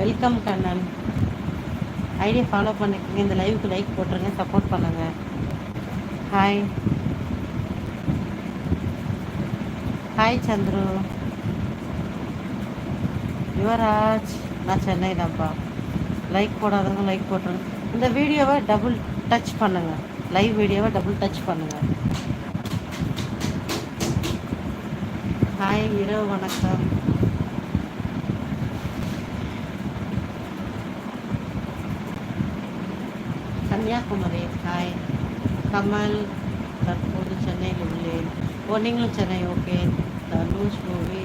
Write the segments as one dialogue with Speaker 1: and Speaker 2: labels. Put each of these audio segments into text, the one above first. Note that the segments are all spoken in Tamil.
Speaker 1: வெல்கம் கண்ணன் ஐடியா ஃபாலோ பண்ணிக்கோங்க. இந்த லைவுக்கு லைக் போட்டுருங்க. சப்போர்ட் பண்ணுங்கள் ஹாய் ஹாய் சந்துரு. யுவராஜ். நான் சென்னை தான்ப்பா. லைக் போடாதவங்க லைக் போட்டுருங்க. இந்த வீடியோவை டபுள் டச் பண்ணுங்கள் லைவ் வீடியோவை டபுள் டச் பண்ணுங்கள் ஹாய் இரவு வணக்கம். கன்னியாகுமரி ஹாய் கமல் தற்போது சென்னையில் உள்ளேன் ஓ நீங்களும் சென்னை ஓகே தனுஷ் மூவி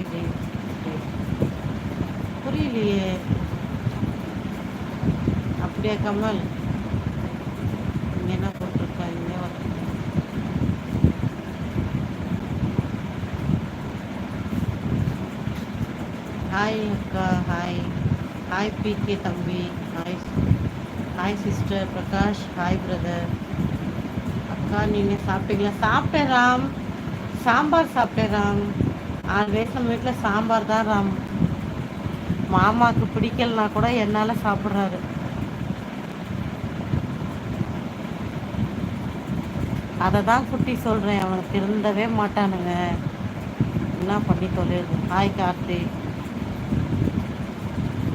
Speaker 1: புரியலையே அப்படியா கமல் இங்க என்ன போட்டிருக்காங்க ஹாய் அக்கா ஹாய் ஹாய் பிகே தம்பி hi hi sister Prakash hi brother அக்கா நீங்கள் சாப்பிட்டீங்களா? சாப்பிட்டேன் ராம். சாம்பார் சாப்பிட்டேன் ராம். ஆல்வேஸ் நம்ம வீட்டில் சாம்பார் தான் ராம். மாமாவுக்கு பிடிக்கலனா கூட என்னால் சாப்பிட்றாரு. அதை தான் குட்டி சொல்கிறேன் அவனுக்கு திருந்தவே மாட்டானுங்க. என்ன பண்ணி தொலைது ஹாய் கார்த்தி.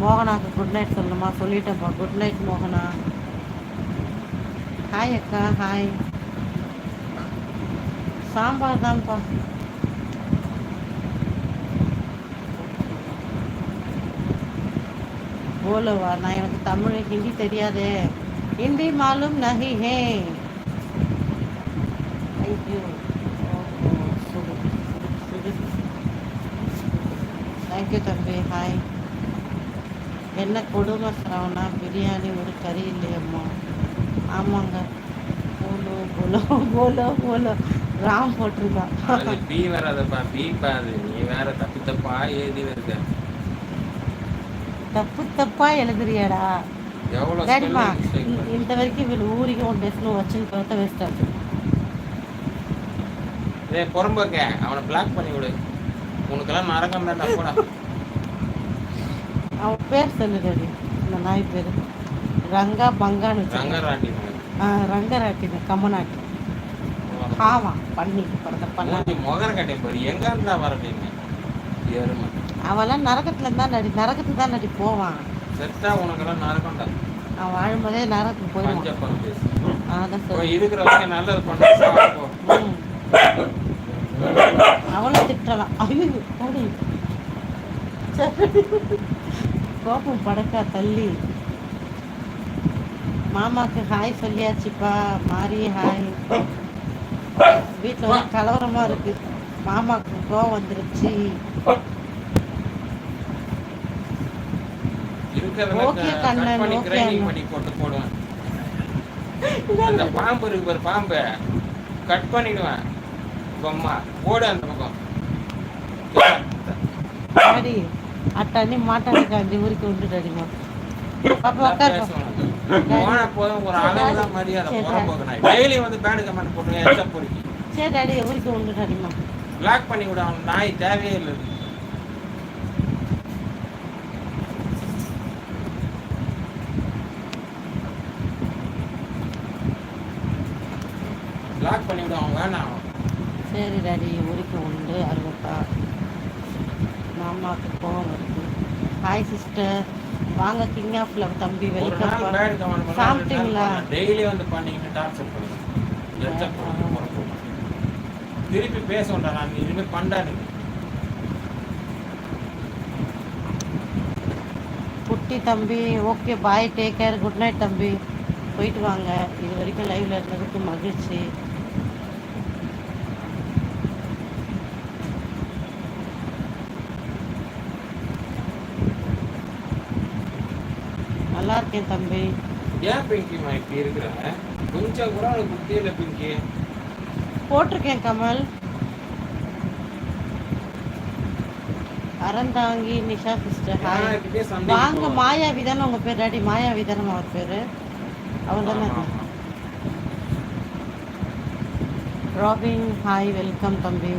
Speaker 1: மோகனாக்கு குட் நைட் சொல்லணுமா? சொல்லிட்டேன்ப்பா. குட் நைட் மோகனா. ஹாய் அக்கா ஹாய் சாம்பார் தான்ப்பா போலவா நான் எனக்கு தமிழ் ஹிந்தி தெரியாதே. ஹிந்தி மாலும் நஹி ஹே. ஐயோ தேங்க்யூ தம்பி. ஹாய் என்ன கொடுமை சரவணா? பிரியாணி ஒரு கறி இல்லையம்மா. ஆமாங்க. போலோ போலோ போலோ போலோ. ராம் போட்டிருக்கான்
Speaker 2: அது பி வராதப்பா பி பாது நீ வேற தப்பு தப்பா எழுதி வருத
Speaker 1: தப்பு தப்பா எழுதுறியாடா.
Speaker 2: சரிம்மா இந்த
Speaker 1: வரைக்கும் இவ்வளோ ஊரிக்கு உன் பேசணும் வச்சுன்னு பார்த்தா வேஸ்ட் ஆகுது
Speaker 2: ஏ பொறம்புக்க அவனை பிளாக் பண்ணி விடு. உனக்கெல்லாம் மறக்க வேண்டாம் போடா.
Speaker 1: அவன் பேர் சொல்லுடி அந்த நாய் பேர். ரங்கா பங்கான்னு
Speaker 2: ரங்கராட்டி
Speaker 1: ஆ ரங்கராட்டி கம்மநாட்டி ஆமா பண்ணி பிறந்த
Speaker 2: பண்ணாட்டி முகர கட்டை பாரு எங்க இருந்தா வரட்டீங்க?
Speaker 1: அவெல்லாம் நரகத்துல தான் நடி நரகத்துக்கு தான் நடி போவான்.
Speaker 2: செத்தா உனக்கெல்லாம் நரகம்டா.
Speaker 1: அவன் வாழும்போதே நரகத்துக்கு போயிடுவான். அதான் சார்
Speaker 2: இருக்கிற வரைக்கும் நல்லது பண்ண
Speaker 1: அவளும் திட்டலாம் ஐயோ சரி. கோபம் படக்கா தள்ளி. மாமாக்கு ஹாய் சொல்லியாச்சுப்பா. மாறி ஹாய். வீட்டில் ஒரே கலவரமா இருக்கு. மாமாக்கு கோவம் வந்துருச்சு.
Speaker 2: இருக்கிறதுல
Speaker 1: Okay,
Speaker 2: க-
Speaker 1: கண்ணன்,
Speaker 2: போடுவேன். அந்த பாம்பு இருக்கு பாரு பாம்பு. கட் பண்ணிடுவேன். பொம்மா போடு அந்த பக்கம்.
Speaker 1: అట్టని మాట్లాడకండి ఊరికి ఉండు డాడీ మా పాప ఒక్క
Speaker 2: போன போதும் ஒரு அளவு தான் மரியாதை போகிறேன் டெய்லி வந்து பேடு கமெண்ட் போட்டுருவேன் எச்ச பொறுக்கி
Speaker 1: చే డాడీ ఊరికి ఉండు డాడీ మా
Speaker 2: பிளாக் பண்ணி விட அவன் நாய் தேவையே இல்லை பிளாக் பண்ணி விட அவன் வேணாம்
Speaker 1: சரி டாடி ఊరికి ఉండు అరుగుతా மாமாவுக்கு கோவம் வருது. ஹாய் சிஸ்டர் வாங்க கிங் ஆஃப் லவ் தம்பி. வெல்கம் சாப்பிட்டீங்களா?
Speaker 2: டெய்லி வந்து பண்ணீங்கன்னு டார்ச்சர் பண்ணுங்க திருப்பி பேசணும்டா நான் இனிமேல் பண்ணாரு
Speaker 1: குட்டி தம்பி okay bye take care good night தம்பி. போயிட்டு வாங்க. இது வரைக்கும் லைவ்ல இருந்ததுக்கு மகிழ்ச்சி. நல்லா இருக்கேன் தம்பி.
Speaker 2: ஏன் பிங்கிமா இப்படி இருக்கிற? கொஞ்சம் கூட உனக்கு புத்தி இல்லை பிங்கி.
Speaker 1: போட்டிருக்கேன் கமல். அறந்தாங்கி நிஷா சிஸ்டர் ஹாய் வாங்க. மாயாவி தானே உங்க பேர்? டாடி மாயாவி தானே அவர் பேரு? அவர் தானே. ராபின் ஹாய் வெல்கம் தம்பி.